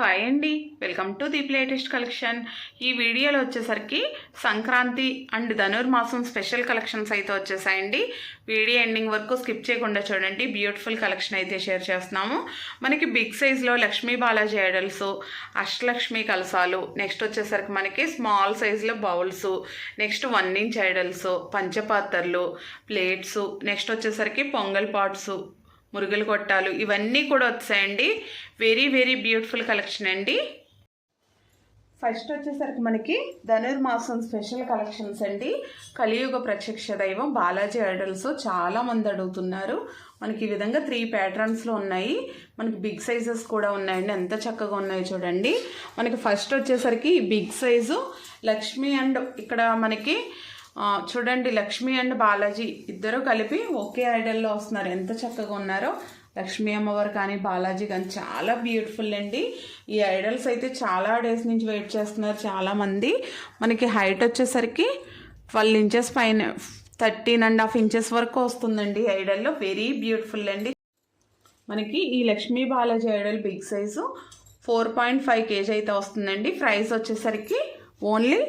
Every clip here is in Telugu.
హాయ్ అండి. Welcome to the latest collection. ఈ వీడియోలో వచ్చేసరికి Sankranti and Dhanurmasam special collections అయితే వచ్చేసాయండి. వీడియో ఎండింగ్ వరకు స్కిప్ చేయకుండా చూడండి. బ్యూటిఫుల్ కలెక్షన్ అయితే షేర్ చేస్తున్నాము. మనకి బిగ్ సైజ్లో లక్ష్మీ బాలాజీ ఐడల్స్ అష్టలక్ష్మి కలసాలు నెక్స్ట్ వచ్చేసరికి మనకి స్మాల్ సైజులో bowls next one inch idols పంచపాత్రలు plates next వచ్చేసరికి పొంగల్ పాట్స్ మురుగులు కొట్టాలు ఇవన్నీ కూడా వచ్చాయండి. వెరీ వెరీ బ్యూటిఫుల్ కలెక్షన్ అండి. ఫస్ట్ వచ్చేసరికి మనకి ధనుర్మాసం స్పెషల్ కలెక్షన్స్ అండి. కలియుగ ప్రత్యక్ష దైవం బాలాజీ ఐడల్స్ చాలా మంది అడుగుతున్నారు. మనకి ఈ విధంగా త్రీ ప్యాటర్న్స్లో ఉన్నాయి. మనకి బిగ్ సైజెస్ కూడా ఉన్నాయండి. ఎంత చక్కగా ఉన్నాయో చూడండి. మనకి ఫస్ట్ వచ్చేసరికి బిగ్ సైజు లక్ష్మి అండ్ ఇక్కడ మనకి చూడండి లక్ష్మి అండ్ బాలాజీ ఇద్దరు కలిపి ఒకే ఐడల్లో వస్తున్నారు. ఎంత చక్కగా ఉన్నారో. లక్ష్మీ అమ్మవారు కానీ బాలాజీ కానీ చాలా బ్యూటిఫుల్ అండి. ఈ ఐడల్స్ అయితే చాలా డేస్ నుంచి వెయిట్ చేస్తున్నారు చాలామంది. మనకి హైట్ వచ్చేసరికి ట్వెల్వ్ ఇంచెస్ పైన థర్టీన్ అండ్ హాఫ్ ఇంచెస్ వరకు వస్తుందండి ఐడల్లో. వెరీ బ్యూటిఫుల్ అండి. మనకి ఈ Lakshmi Balaji idol big size four point five KG అయితే వస్తుందండి. ప్రైస్ వచ్చేసరికి only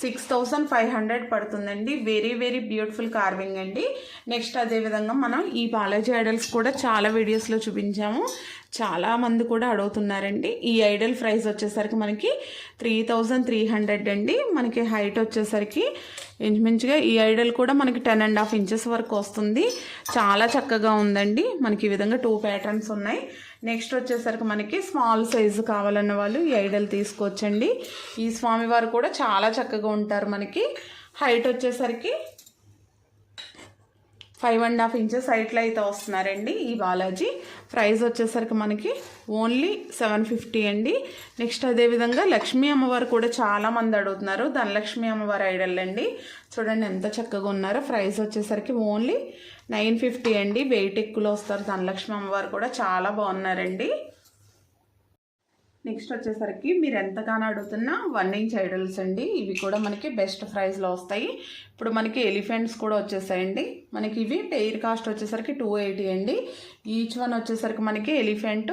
six thousand five hundred పడుతుందండి. వెరీ వెరీ బ్యూటిఫుల్ కార్వింగ్ అండి. నెక్స్ట్ అదేవిధంగా మనం ఈ బాలాజీ ఐడల్స్ కూడా చాలా వీడియోస్లో చూపించాము. చాలా మంది కూడా అడుగుతున్నారండి. ఈ ఐడల్ ప్రైస్ వచ్చేసరికి మనకి త్రీ థౌజండ్ త్రీ హండ్రెడ్ అండి. మనకి హైట్ వచ్చేసరికి ఇంచుమించుగా ఈ ఐడల్ కూడా మనకి టెన్ అండ్ హాఫ్ ఇంచెస్ వరకు వస్తుంది. చాలా చక్కగా ఉందండి. మనకి ఈ విధంగా టూ ప్యాటర్న్స్ ఉన్నాయి. నెక్స్ట్ వచ్చేసరికి మనకి స్మాల్ సైజు కావాలన్న వాళ్ళు ఈ ఐడల్ తీసుకోవచ్చండి ఈ స్వామివారు కూడా చాలా చక్కగా ఉంటారు మనకి. హైట్ వచ్చేసరికి ఫైవ్ అండ్ హాఫ్ ఇంచెస్ హైట్లో అయితే వస్తున్నారండి ఈ బాలాజీ. ప్రైస్ వచ్చేసరికి మనకి ఓన్లీ సెవెన్ ఫిఫ్టీ అండి. నెక్స్ట్ అదేవిధంగా లక్ష్మీ అమ్మవారు కూడా చాలా మంది అడుగుతున్నారు. ధనలక్ష్మి అమ్మవారి ఐడల్ అండి. చూడండి ఎంత చక్కగా ఉన్నారో. ప్రైస్ వచ్చేసరికి ఓన్లీ నైన్ ఫిఫ్టీ అండి. వెయిట్ ఎక్కువలో వస్తారు. ధనలక్ష్మి అమ్మవారు కూడా చాలా బాగున్నారండి. నెక్స్ట్ వచ్చేసరికి మీరు ఎంతగానో అడుగుతున్న వన్ ఇంచ్ ఐడల్స్ అండి. ఇవి కూడా మనకి బెస్ట్ ప్రైస్లో వస్తాయి. ఇప్పుడు మనకి ఎలిఫెంట్స్ కూడా వచ్చేసాయండి. మనకి ఇవి పెయిర్ కాస్ట్ వచ్చేసరికి టూ ఎయిటీ అండి. ఈచ్ వన్ వచ్చేసరికి మనకి ఎలిఫెంట్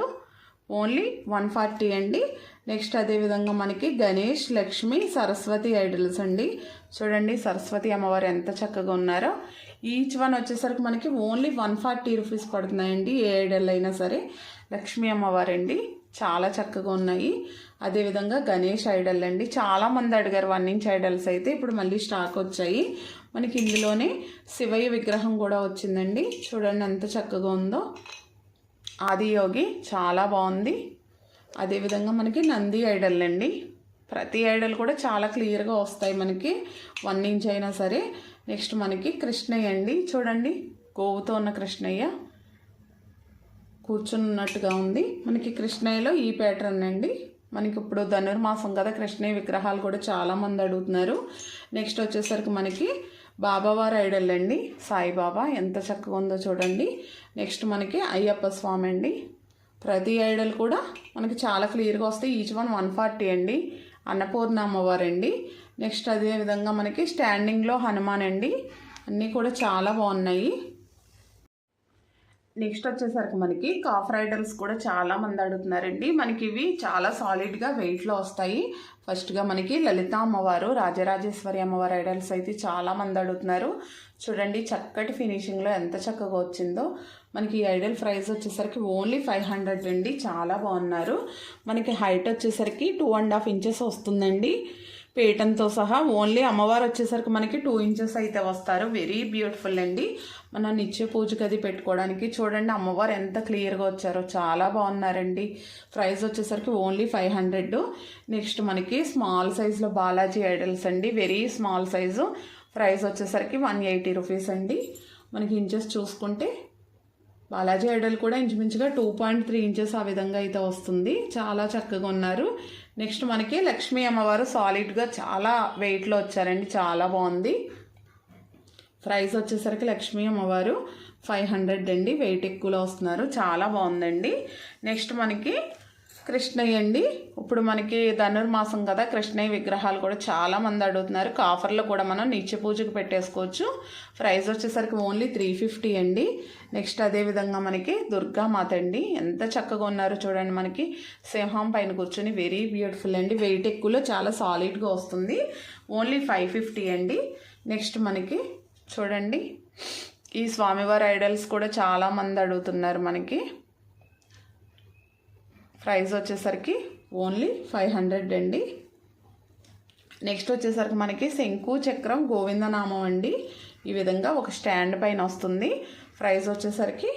ఓన్లీ వన్ ఫార్టీ అండి. నెక్స్ట్ అదేవిధంగా మనకి గణేష్ లక్ష్మి సరస్వతి ఐడల్స్ అండి. చూడండి సరస్వతి అమ్మవారు ఎంత చక్కగా ఉన్నారో. ఈచ్ వన్ వచ్చేసరికి మనకి ఓన్లీ వన్ ఫార్టీ రూపీస్ పడుతున్నాయండి. ఏ ఐడల్ అయినా సరే లక్ష్మీ అమ్మవారండి. చాలా చక్కగా ఉన్నాయి. అదేవిధంగా గణేష్ ఐడల్ అండి. చాలామంది అడిగారు వన్ ఇంచ్ ఐడల్స్ అయితే. ఇప్పుడు మళ్ళీ స్టాక్ వచ్చాయి. మనకి ఇందులోనే శివయ్య విగ్రహం కూడా వచ్చిందండి. చూడండి ఎంత చక్కగా ఉందో. ఆదియోగి చాలా బాగుంది. అదేవిధంగా మనకి నంది ఐడల్ అండి. ప్రతి ఐడల్ కూడా చాలా క్లియర్గా వస్తాయి మనకి. వన్ ఇంచ్ అయినా సరే. నెక్స్ట్ మనకి కృష్ణయ్య అండి. చూడండి గోవుతో ఉన్న కృష్ణయ్య కూర్చున్నట్టుగా ఉంది. మనకి కృష్ణయ్యలో ఈ ప్యాటర్న్ అండి. మనకి ఇప్పుడు ధనుర్మాసం కదా కృష్ణయ్య విగ్రహాలు కూడా చాలామంది అడుగుతున్నారు. నెక్స్ట్ వచ్చేసరికి మనకి బాబావారి ఐడల్ అండి. సాయిబాబా ఎంత చక్కగా ఉందో చూడండి. నెక్స్ట్ మనకి అయ్యప్ప స్వామి అండి. ప్రతి ఐడల్ కూడా మనకి చాలా క్లియర్గా వస్తాయి. ఈచ్ వన్ వన్ ఫార్టీ అండి. అన్నపూర్ణ అమ్మవారు అండి నెక్స్ట్ అదే విధంగా మనకి స్టాండింగ్లో హనుమాన్ అండి. అన్నీ కూడా చాలా బాగున్నాయి. నెక్స్ట్ వచ్చేసరికి మనకి కాఫ్ రైడర్స్ కూడా చాలా మంది అడుగుతున్నారండి. మనకి ఇవి చాలా సాలిడ్గా వెయిట్లో వస్తాయి. ఫస్ట్గా మనకి లలిత అమ్మవారు రాజరాజేశ్వరి అమ్మవారి ఐడల్స్ అయితే చాలా మంది అడుగుతున్నారు. చూడండి చక్కటి ఫినిషింగ్లో ఎంత చక్కగా వచ్చిందో. మనకి ఈ ఐడల్ ప్రైస్ వచ్చేసరికి ఓన్లీ ఫైవ్ హండ్రెడ్ అండి. చాలా బాగున్నారు. మనకి హైట్ వచ్చేసరికి టూ అండ్ హాఫ్ ఇంచెస్ వస్తుందండి. పీఠంతో సహా ఓన్లీ అమ్మవారు వచ్చేసరికి మనకి టూ ఇంచెస్ అయితే వస్తారు. వెరీ బ్యూటిఫుల్ అండి. మన నిత్య పూజకి అది పెట్టుకోవడానికి చూడండి అమ్మవారు ఎంత క్లియర్గా వచ్చారో చాలా బాగున్నారండి. ప్రైస్ వచ్చేసరికి ఓన్లీ ఫైవ్ హండ్రెడ్ నెక్స్ట్ మనకి స్మాల్ సైజులో బాలాజీ ఐడల్స్ అండి. వెరీ స్మాల్ సైజు ప్రైస్ వచ్చేసరికి వన్ ఎయిటీ రూపీస్ అండి. మనకి ఇంచెస్ చూసుకుంటే బాలాజీ ఐడల్ కూడా ఇంచుమించుగా టూ పాయింట్ త్రీ ఇంచెస్ ఆ విధంగా అయితే వస్తుంది. చాలా చక్కగా ఉన్నారు. నెక్స్ట్ మనకి లక్ష్మీ అమ్మవారు సాలిడ్గా చాలా వెయిట్లో వచ్చారండి చాలా బాగుంది. ప్రైస్ వచ్చేసరికి లక్ష్మీ అమ్మవారు ఫైవ్ హండ్రెడ్ అండి వెయిట్ ఎక్కువలో వస్తున్నారు చాలా బాగుందండి. నెక్స్ట్ మనకి కృష్ణయ్య అండి ఇప్పుడు మనకి ధనుర్మాసం కదా కృష్ణయ్య విగ్రహాలు కూడా చాలా మంది అడుగుతున్నారు. కాఫర్లో కూడా మనం నిత్య పూజకు పెట్టేసుకోవచ్చు. ప్రైస్ వచ్చేసరికి ఓన్లీ త్రీ ఫిఫ్టీ అండి. నెక్స్ట్ అదేవిధంగా మనకి దుర్గామాత అండి. ఎంత చక్కగా ఉన్నారో చూడండి మనకి. సింహం పైన కూర్చొని వెరీ బ్యూటిఫుల్ అండి. వెయిట్ ఎక్కువలో చాలా సాలిడ్గా వస్తుంది. ఓన్లీ ఫైవ్ ఫిఫ్టీ అండి. నెక్స్ట్ మనకి చూడండి. ఈ స్వామివారి ఐడల్స్ కూడా చాలా మంది అడుగుతున్నారు మనకి. ప్రైస్ వచ్చేసరికి ఓన్లీ ఫైవ్ హండ్రెడ్ అండి. నెక్స్ట్ వచ్చేసరికి మనకి శంకు చక్రం గోవిందనామం అండి. ఈ విధంగా ఒక స్టాండ్ పైన వస్తుంది. ప్రైస్ వచ్చేసరికి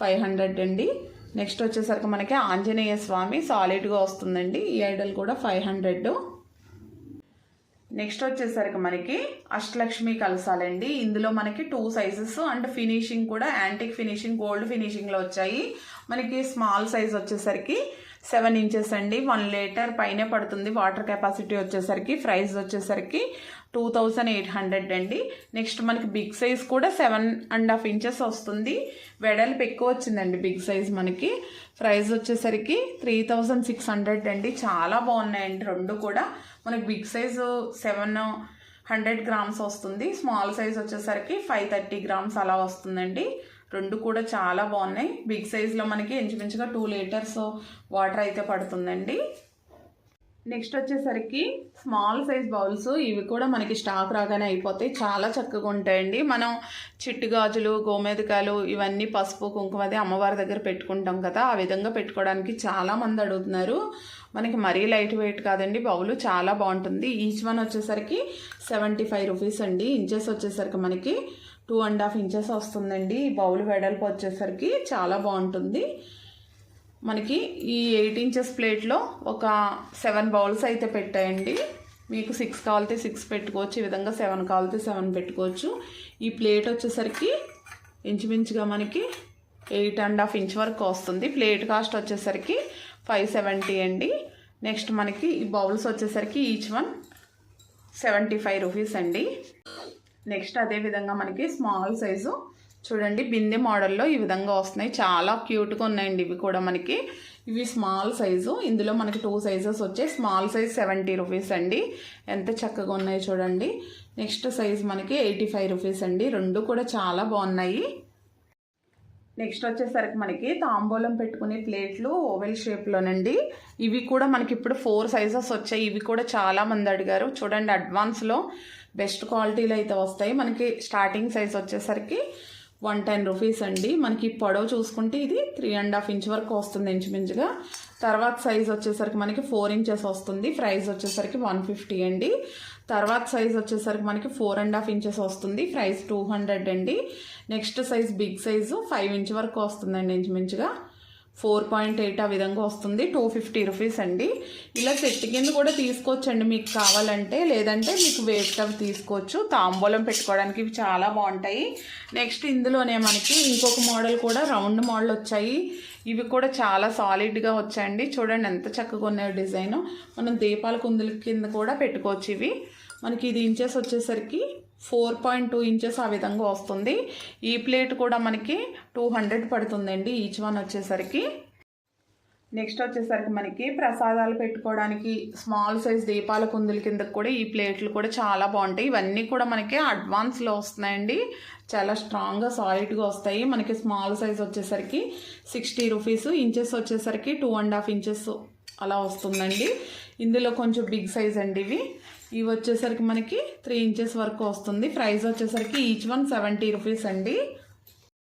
ఫైవ్ హండ్రెడ్ అండి. నెక్స్ట్ వచ్చేసరికి మనకి ఆంజనేయ స్వామి సాలిడ్గా వస్తుందండి. ఈ ఐడల్ కూడా ఫైవ్ హండ్రెడ్. నెక్స్ట్ వచ్చేసరికి మనకి అష్టలక్ష్మి కలసాలండి. ఇందులో మనకి టూ సైజెస్ అండ్ ఫినిషింగ్ కూడా యాంటిక్ ఫినిషింగ్ గోల్డ్ ఫినిషింగ్లో వచ్చాయి. మనకి స్మాల్ సైజ్ వచ్చేసరికి సెవెన్ ఇంచెస్ అండి. వన్ లీటర్ పైనే పడుతుంది. వాటర్ కెపాసిటీ వచ్చేసరికి ప్రైస్ వచ్చేసరికి టూ థౌజండ్ ఎయిట్ హండ్రెడ్ అండి. నెక్స్ట్ మనకి బిగ్ సైజ్ కూడా సెవెన్ అండ్ హాఫ్ ఇంచెస్ వస్తుంది. వెడల్పు ఎక్కువ వచ్చిందండి బిగ్ సైజ్ మనకి. ప్రైస్ వచ్చేసరికి త్రీ థౌజండ్ సిక్స్ హండ్రెడ్ అండి. చాలా బాగున్నాయండి. రెండు కూడా మనకి big size seven hundred grams వస్తుంది. స్మాల్ సైజ్ వచ్చేసరికి ఫైవ్ థర్టీ గ్రామ్స్ అలా వస్తుందండి. రెండు కూడా చాలా బాగున్నాయి. బిగ్ సైజ్లో మనకి ఇంచుమించుగా టూ లీటర్స్ వాటర్ అయితే పడుతుందండి. నెక్స్ట్ వచ్చేసరికి స్మాల్ సైజ్ బౌల్స్ ఇవి కూడా మనకి స్టాక్ రాగానే అయిపోతాయి. చాలా చక్కగా ఉంటాయండి. మనం చిట్టు గాజులు గోమేదికాయలు ఇవన్నీ పసుపు కుంకుమది అమ్మవారి దగ్గర పెట్టుకుంటాం కదా ఆ విధంగా పెట్టుకోవడానికి చాలా మంది అడుగుతున్నారు. మనకి మరీ లైట్ వెయిట్ కాదండి బౌలు చాలా బాగుంటుంది. ఈచ్ వన్ వచ్చేసరికి సెవెంటీ ఫైవ్ రూపీస్ అండి. ఇంచెస్ వచ్చేసరికి మనకి టూ అండ్ హాఫ్ ఇంచెస్ వస్తుందండి. ఈ బౌల్ వెడల్పు వచ్చేసరికి చాలా బాగుంటుంది. మనకి ఈ ఎయిట్ ఇంచెస్ ప్లేట్లో ఒక సెవెన్ బౌల్స్ అయితే పెట్టాయండి. మీకు సిక్స్ కావాలితే సిక్స్ పెట్టుకోవచ్చు ఈ విధంగా సెవెన్ కావాలితే సెవెన్ పెట్టుకోవచ్చు. ఈ ప్లేట్ వచ్చేసరికి ఇంచుమించుగా మనకి ఎయిట్ అండ్ హాఫ్ ఇంచ్ వరకు వస్తుంది. ప్లేట్ కాస్ట్ వచ్చేసరికి ఫైవ్ సెవెంటీ అండి. నెక్స్ట్ మనకి ఈ బౌల్స్ వచ్చేసరికి each one seventy five rupees అండి. నెక్స్ట్ అదేవిధంగా మనకి స్మాల్ సైజు. చూడండి బిందె మోడల్లో ఈ విధంగా వస్తున్నాయి. చాలా క్యూట్గా ఉన్నాయండి ఇవి కూడా మనకి. ఇవి స్మాల్ సైజు. ఇందులో మనకి టూ సైజెస్ వచ్చాయి. స్మాల్ సైజ్ సెవెంటీ రూపీస్ అండి. ఎంత చక్కగా ఉన్నాయి చూడండి. నెక్స్ట్ సైజ్ మనకి ఎయిటీ ఫైవ్ రూపీస్ అండి. రెండు కూడా చాలా బాగున్నాయి. నెక్స్ట్ వచ్చేసరికి మనకి తాంబూలం పెట్టుకునే ప్లేట్లు ఓవెల్ షేప్లోనండి. ఇవి కూడా మనకి ఇప్పుడు ఫోర్ సైజెస్ వచ్చాయి. ఇవి కూడా చాలా మంది అడిగారు. చూడండి అడ్వాన్స్లో బెస్ట్ క్వాలిటీలో అయితే వస్తాయి. మనకి స్టార్టింగ్ సైజ్ వచ్చేసరికి వన్ టెన్ రూపీస్ అండి. మనకి పొడవు చూసుకుంటే ఇది త్రీ అండ్ హాఫ్ ఇంచ్ వరకు వస్తుంది ఇంచుమించుగా. తర్వాత సైజ్ వచ్చేసరికి మనకి ఫోర్ ఇంచెస్ వస్తుంది. ప్రైస్ వచ్చేసరికి వన్ ఫిఫ్టీ అండి. తర్వాత సైజ్ వచ్చేసరికి మనకి ఫోర్ అండ్ హాఫ్ ఇంచెస్ వస్తుంది. ప్రైస్ టూ హండ్రెడ్ అండి. Next size big size five inch వరకు వస్తుందండి ఇంచుమించుగా. ఫోర్ పాయింట్ ఎయిట్ ఆ విధంగా వస్తుంది. టూ ఫిఫ్టీ రూపీస్ అండి. ఇలా సెట్ కింద కూడా తీసుకోవచ్చండి మీకు కావాలంటే. లేదంటే మీకు వేస్ట్ అవి తీసుకోవచ్చు. తాంబూలం పెట్టుకోవడానికి ఇవి చాలా బాగుంటాయి. నెక్స్ట్ ఇందులోనే మనకి ఇంకొక మోడల్ కూడా రౌండ్ మోడల్ వచ్చాయి. ఇవి కూడా చాలా సాలిడ్గా వచ్చాయండి. చూడండి ఎంత చక్కగా ఉన్నాయో డిజైన్. మనం దీపాల కుందుల కింద కూడా పెట్టుకోవచ్చు ఇవి. మనకి ఇది ఇంచెస్ వచ్చేసరికి ఫోర్ పాయింట్ టూ ఇంచెస్ ఆ విధంగా వస్తుంది. ఈ ప్లేట్ కూడా మనకి టూ హండ్రెడ్ పడుతుందండి ఈచ్ వన్ వచ్చేసరికి. నెక్స్ట్ వచ్చేసరికి మనకి ప్రసాదాలు పెట్టుకోవడానికి స్మాల్ సైజ్ దీపాల కుందుల కింద కూడా ఈ ప్లేట్లు కూడా చాలా బాగుంటాయి. ఇవన్నీ కూడా మనకి అడ్వాన్స్లో వస్తున్నాయండి. చాలా స్ట్రాంగ్గా సాలిడ్గా వస్తాయి. మనకి స్మాల్ సైజ్ వచ్చేసరికి సిక్స్టీ రూపీస్ ఇంచెస్ వచ్చేసరికి టూ అండ్ హాఫ్ ఇంచెస్ అలా వస్తుందండి. ఇందులో కొంచెం బిగ్ సైజ్ అండి ఇవి. ఇవి వచ్చేసరికి మనకి త్రీ ఇంచెస్ వరకు వస్తుంది. ప్రైస్ వచ్చేసరికి ఈచ్ వన్ సెవెంటీ రూపీస్ అండి.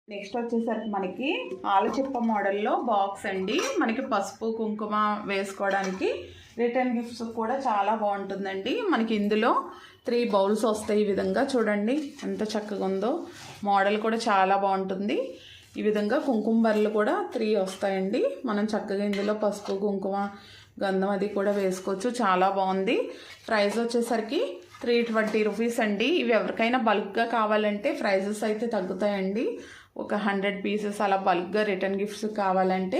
నెక్స్ట్ వచ్చేసరికి మనకి ఆలుచిప్ప మోడల్లో బాక్స్ అండి. మనకి పసుపు కుంకుమ వేసుకోవడానికి రిటర్న్ గిఫ్ట్స్ కూడా చాలా బాగుంటుందండి. మనకి ఇందులో త్రీ బౌల్స్ వస్తాయి ఈ విధంగా చూడండి. ఎంత చక్కగా ఉందో. మోడల్ కూడా చాలా బాగుంటుంది. ఈ విధంగా కుంకుమ బర్రెలు కూడా త్రీ వస్తాయండి. మనం చక్కగా ఇందులో పసుపు కుంకుమ గంధం అది కూడా వేసుకోవచ్చు. చాలా బాగుంది. ప్రైస్ వచ్చేసరికి త్రీ ట్వంటీ రూపీస్ అండి. ఇవి ఎవరికైనా బల్క్గా కావాలంటే ప్రైజెస్ అయితే తగ్గుతాయండి. ఒక హండ్రెడ్ పీసెస్ అలా బల్క్గా రిటర్న్ గిఫ్ట్స్ కావాలంటే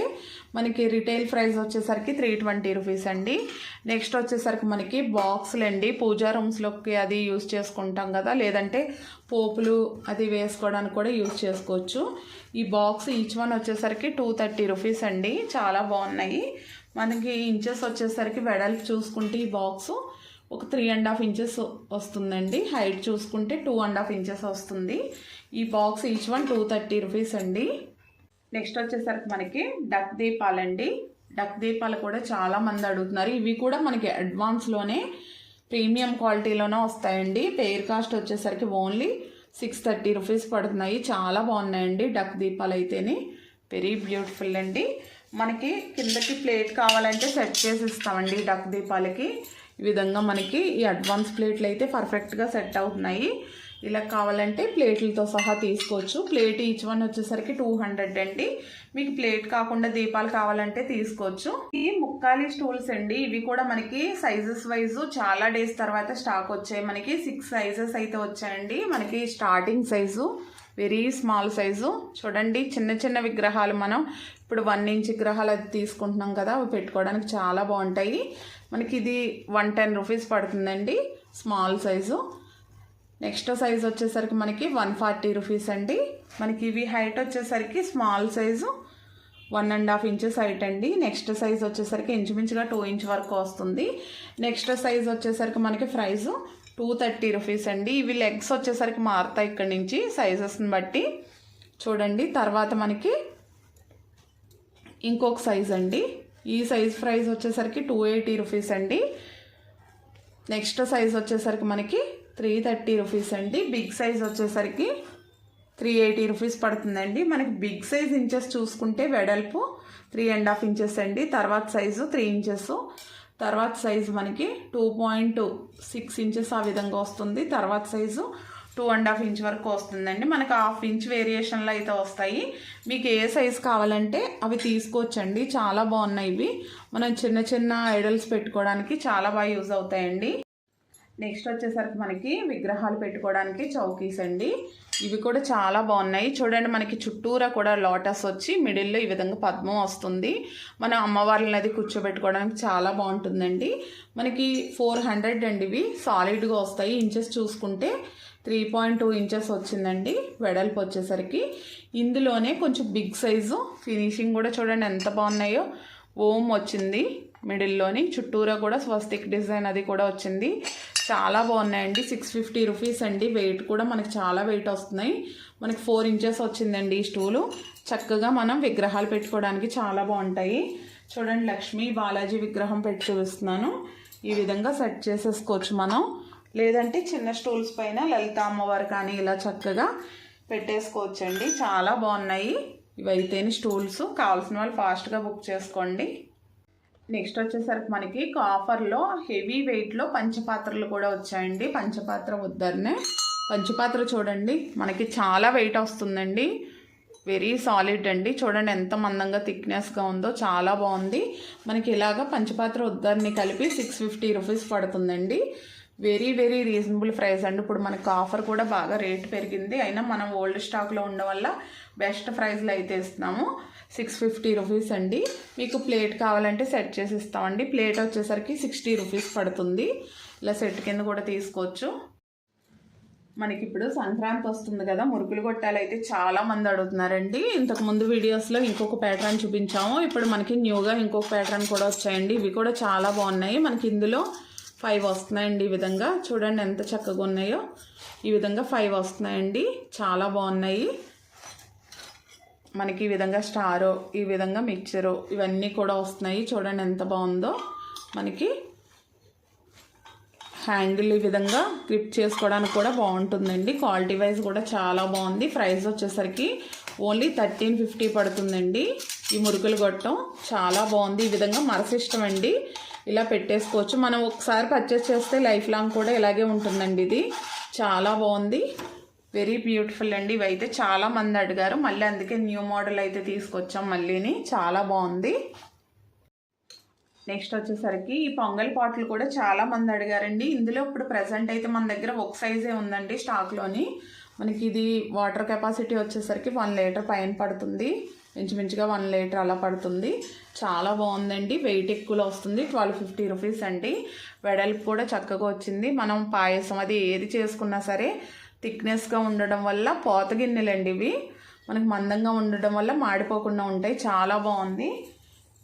మనకి రిటైల్ ప్రైస్ వచ్చేసరికి త్రీ ట్వంటీ రూపీస్ అండి. నెక్స్ట్ వచ్చేసరికి మనకి బాక్సులు అండి. పూజా రూమ్స్లోకి అది యూస్ చేసుకుంటాం కదా. లేదంటే పోపులు అది వేసుకోవడానికి కూడా యూస్ చేసుకోవచ్చు. ఈ బాక్స్ ఈచ్ వన్ వచ్చేసరికి టూ థర్టీ రూపీస్ అండి. చాలా బాగున్నాయి. మనకి ఇంచెస్ వచ్చేసరికి వెడల్పు చూసుకుంటే ఈ బాక్స్ ఒక త్రీ అండ్ హాఫ్ ఇంచెస్ వస్తుందండి. హైట్ చూసుకుంటే టూ అండ్ హాఫ్ ఇంచెస్ వస్తుంది. ఈ box each one two thirty rupees అండి. నెక్స్ట్ వచ్చేసరికి మనకి డక్ దీపాలండి. డక్ దీపాలు కూడా చాలా మంది అడుగుతున్నారు. ఇవి కూడా మనకి అడ్వాన్స్లోనే ప్రీమియం క్వాలిటీలోనే వస్తాయండి. పేర్ కాస్ట్ వచ్చేసరికి ఓన్లీ సిక్స్ థర్టీ రూపీస్ పడుతున్నాయి. చాలా బాగున్నాయండి డక్ దీపాలు అయితేనే. వెరీ బ్యూటిఫుల్ అండి. మనకి కిందకి ప్లేట్ కావాలంటే సెట్ చేసి ఇస్తామండి డక్ దీపాలకి. ఈ విధంగా మనకి ఈ అడ్వాన్స్ ప్లేట్లు అయితే పర్ఫెక్ట్గా సెట్ అవుతున్నాయి. ఇలా కావాలంటే ప్లేట్లతో సహా తీసుకోవచ్చు. ప్లేట్ ఈచ్ వన్ వచ్చేసరికి టూ హండ్రెడ్ అండి. మీకు ప్లేట్ కాకుండా దీపాలు కావాలంటే తీసుకోవచ్చు. ఈ ముక్కాలి స్టూల్స్ అండి ఇవి కూడా మనకి సైజెస్ వైజ్ చాలా డేస్ తర్వాత స్టాక్ వచ్చాయి. మనకి సిక్స్ సైజెస్ అయితే వచ్చాయండి. మనకి starting size very small size. చూడండి చిన్న చిన్న విగ్రహాలు మనం ఇప్పుడు వన్ ఇంచ్ గ్రహాలు అది తీసుకుంటున్నాం కదా అవి పెట్టుకోవడానికి చాలా బాగుంటాయి. మనకి ఇది వన్ టెన్ రూపీస్ పడుతుందండి స్మాల్ సైజు నెక్స్ట్ సైజ్ వచ్చేసరికి మనకి వన్ ఫార్టీ రూపీస్ అండి. మనకి ఇవి హైట్ వచ్చేసరికి small size one and half inches height అండి. నెక్స్ట్ సైజ్ వచ్చేసరికి ఇంచుమించుగా టూ ఇంచ్ వరకు వస్తుంది. నెక్స్ట్ సైజ్ వచ్చేసరికి మనకి ప్రైజు టూ థర్టీ రూపీస్ అండి. ఇవి లెగ్స్ వచ్చేసరికి మారుతాయి ఇక్కడ నుంచి సైజెస్ని బట్టి. చూడండి తర్వాత మనకి ఇంకొక సైజ్ అండి. ఈ సైజ్ ప్రైస్ వచ్చేసరికి టూ ఎయిటీ రూపీస్ అండి. నెక్స్ట్ సైజ్ వచ్చేసరికి మనకి త్రీ థర్టీ రూపీస్ అండి. బిగ్ సైజ్ వచ్చేసరికి త్రీ ఎయిటీ రూపీస్ పడుతుందండి. మనకి బిగ్ సైజ్ ఇంచెస్ చూసుకుంటే వెడల్పు త్రీ అండ్ హాఫ్ ఇంచెస్ అండి. తర్వాత సైజు త్రీ ఇంచెస్ తర్వాత సైజు మనకి టూ పాయింట్ సిక్స్ ఇంచెస్ ఆ విధంగా వస్తుంది. తర్వాత size two and half inch వరకు వస్తుందండి. మనకు హాఫ్ ఇంచ్ వేరియేషన్లో అయితే వస్తాయి. మీకు ఏ సైజ్ కావాలంటే అవి తీసుకోవచ్చండి. చాలా బాగున్నాయి ఇవి. మనం చిన్న చిన్న ఐడల్స్ పెట్టుకోవడానికి చాలా బాగా యూజ్ అవుతాయండి. నెక్స్ట్ వచ్చేసరికి మనకి విగ్రహాలు పెట్టుకోవడానికి చౌకీస్ అండి. ఇవి కూడా చాలా బాగున్నాయి. చూడండి మనకి చుట్టూరా కూడా లోటస్ వచ్చి మిడిల్లో ఈ విధంగా పద్మం వస్తుంది. మన అమ్మవార్లని అది కూర్చోబెట్టుకోవడానికి చాలా బాగుంటుందండి. మనకి ఫోర్ హండ్రెడ్ అండి ఇవి. సాలిడ్గా వస్తాయి. ఇంచెస్ చూసుకుంటే త్రీ పాయింట్ టూ ఇంచెస్ వచ్చిందండి. వెడల్పు వచ్చేసరికి. ఇందులోనే కొంచెం బిగ్ సైజు ఫినిషింగ్ కూడా చూడండి ఎంత బాగున్నాయో. ఓం వచ్చింది. మిడిల్లోని చుట్టూరా కూడా స్వస్తిక్ డిజైన్ అది కూడా వచ్చింది. చాలా బాగున్నాయండి. సిక్స్ ఫిఫ్టీ రూపీస్ అండి. వెయిట్ కూడా మనకి చాలా వెయిట్ వస్తున్నాయి. మనకి ఫోర్ ఇంచెస్ వచ్చిందండి ఈ స్టూలు చక్కగా మనం విగ్రహాలు పెట్టుకోవడానికి చాలా బాగుంటాయి. చూడండి లక్ష్మీ బాలాజీ విగ్రహం పెట్టి చూపిస్తున్నాను. ఈ విధంగా సెట్ చేసేసుకోవచ్చు మనం. లేదంటే చిన్న స్టూల్స్ పైన లలిత అమ్మవారు కానీ ఇలా చక్కగా పెట్టేసుకోవచ్చండి. చాలా బాగున్నాయి. ఇవైతేనే స్టూల్స్ కావాల్సిన వాళ్ళు ఫాస్ట్గా బుక్ చేసుకోండి. నెక్స్ట్ వచ్చేసరికి మనకి కాఫర్లో హెవీ వెయిట్లో పంచపాత్రలు కూడా వచ్చాయండి. పంచపాత్ర వద్దరనే పంచపాత్ర చూడండి మనకి చాలా వెయిట్ వస్తుందండి. వెరీ సాలిడ్ అండి. చూడండి ఎంత మందంగా థిక్నెస్గా ఉందో చాలా బాగుంది. మనకి ఇలాగ పంచపాత్ర ఉద్దరిని కలిపి సిక్స్ ఫిఫ్టీ రూపీస్ పడుతుందండి. వెరీ వెరీ రీజనబుల్ ప్రైస్ అండి. ఇప్పుడు మనకు ఆఫర్ కూడా బాగా రేట్ పెరిగింది. అయినా మనం ఓల్డ్ స్టాక్లో ఉండడం వల్ల బెస్ట్ ప్రైస్లో అయితే ఇస్తున్నాము. సిక్స్ ఫిఫ్టీ రూపీస్ అండి. మీకు ప్లేట్ కావాలంటే సెట్ చేసి ఇస్తామండి. ప్లేట్ వచ్చేసరికి సిక్స్టీ రూపీస్ పడుతుంది. ఇలా సెట్ కింద కూడా తీసుకోవచ్చు. మనకి ఇప్పుడు సంక్రాంతి వస్తుంది కదా మురుకులు గొట్టాలు అయితే చాలా మంది అడుగుతున్నారండి. ఇంతకు ముందు వీడియోస్లో ఇంకొక ప్యాటర్న్ చూపించాము. ఇప్పుడు మనకి న్యూగా ఇంకొక ప్యాటర్న్ కూడా వచ్చాయండి. ఇవి కూడా చాలా బాగున్నాయి. మనకి ఇందులో ఫైవ్ వస్తున్నాయండి ఈ విధంగా. చూడండి ఎంత చక్కగా ఉన్నాయో. ఈ విధంగా ఫైవ్ వస్తున్నాయండి. చాలా బాగున్నాయి. మనకి ఈ విధంగా స్టారు ఈ విధంగా మిక్చరు ఇవన్నీ కూడా వస్తున్నాయి. చూడండి ఎంత బాగుందో. మనకి హ్యాంగిల్ ఈ విధంగా గ్రిప్ చేసుకోవడానికి కూడా బాగుంటుందండి. క్వాలిటీ వైజ్ కూడా చాలా బాగుంది. ప్రైస్ వచ్చేసరికి ఓన్లీ థర్టీన్ ఫిఫ్టీ పడుతుందండి. ఈ మురుకులు గొట్టం చాలా బాగుంది. ఈ విధంగా మరసిష్టం అండి ఇలా పెట్టేసుకోవచ్చు. మనం ఒకసారి పర్చేస్ చేస్తే లైఫ్ లాంగ్ కూడా ఇలాగే ఉంటుందండి ఇది. చాలా బాగుంది. వెరీ బ్యూటిఫుల్ అండి. ఇవైతే చాలా మంది అడిగారు. మళ్ళీ అందుకే న్యూ మోడల్ అయితే తీసుకొచ్చాం మళ్ళీని. చాలా బాగుంది. నెక్స్ట్ వచ్చేసరికి ఈ పొంగల్ పాటలు కూడా చాలా మంది అడిగారండి. ఇందులో ఇప్పుడు ప్రజెంట్ అయితే మన దగ్గర ఒక సైజే ఉందండి స్టాక్లోని మనకి ఇది వాటర్ కెపాసిటీ వచ్చేసరికి వన్ లీటర్ పైన పడుతుంది. ఇంచుమించుగా వన్ లీటర్ అలా పడుతుంది. చాలా బాగుందండి. వెయిట్ ఎక్కువలో వస్తుంది. ట్వెల్వ్ ఫిఫ్టీ రూపీస్ అండి. వెడల్పు కూడా చక్కగా వచ్చింది. మనం పాయసం అది ఏది చేసుకున్నా సరే థిక్నెస్గా ఉండడం వల్ల పోత గిన్నెలండి ఇవి. మనకి మందంగా ఉండడం వల్ల మాడిపోకుండా ఉంటాయి. చాలా బాగుంది.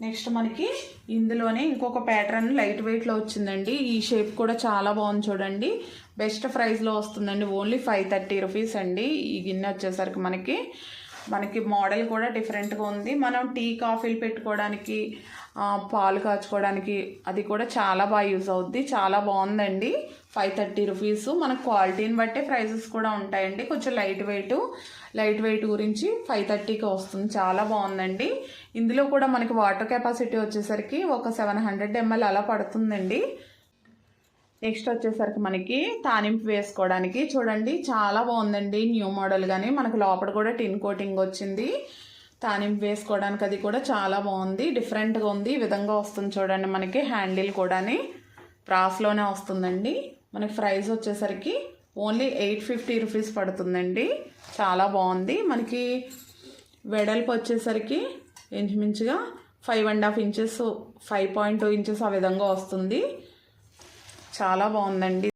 నెక్స్ట్ మనకి ఇందులోనే ఇంకొక ప్యాటర్న్ లైట్ వెయిట్లో వచ్చిందండి. ఈ షేప్ కూడా చాలా బాగుంది చూడండి. బెస్ట్ ప్రైస్లో వస్తుందండి. ఓన్లీ ఫైవ్ థర్టీ రూపీస్ అండి. ఈ గిన్నె వచ్చేసరికి మనకి మనకి మోడల్ కూడా డిఫరెంట్గా ఉంది. మనం టీ కాఫీలు పెట్టుకోవడానికి పాలు కాచుకోవడానికి అది కూడా చాలా బాగా యూజ్ అవుద్ది. చాలా బాగుందండి. ఫైవ్ థర్టీ రూపీస్ మనకు క్వాలిటీని బట్టే ప్రైసెస్ కూడా ఉంటాయండి. కొంచెం లైట్ వెయిట్ లైట్ వెయిట్ గురించి ఫైవ్ థర్టీకి వస్తుంది. చాలా బాగుందండి. ఇందులో కూడా మనకి వాటర్ కెపాసిటీ వచ్చేసరికి ఒక సెవెన్ హండ్రెడ్ ఎంఎల్ అలా పడుతుందండి. నెక్స్ట్ వచ్చేసరికి మనకి తానింపు వేసుకోవడానికి చూడండి చాలా బాగుందండి. న్యూ మోడల్ కానీ మనకు లోపల కూడా టిన్ కోటింగ్ వచ్చింది. తానింపు వేసుకోవడానికి అది కూడా చాలా బాగుంది. డిఫరెంట్గా ఉంది. ఈ విధంగా వస్తుంది చూడండి మనకి హ్యాండిల్ కూడాని. ప్రాస్లోనే వస్తుందండి. మనకి ప్రైస్ వచ్చేసరికి ఓన్లీ ఎయిట్ ఫిఫ్టీ రూపీస్ పడుతుందండి. చాలా బాగుంది. మనకి వెడల్పు వచ్చేసరికి ఇంచుమించుగా five and half inches five point two inches ఆ విధంగా వస్తుంది. చాలా బాగుందండి.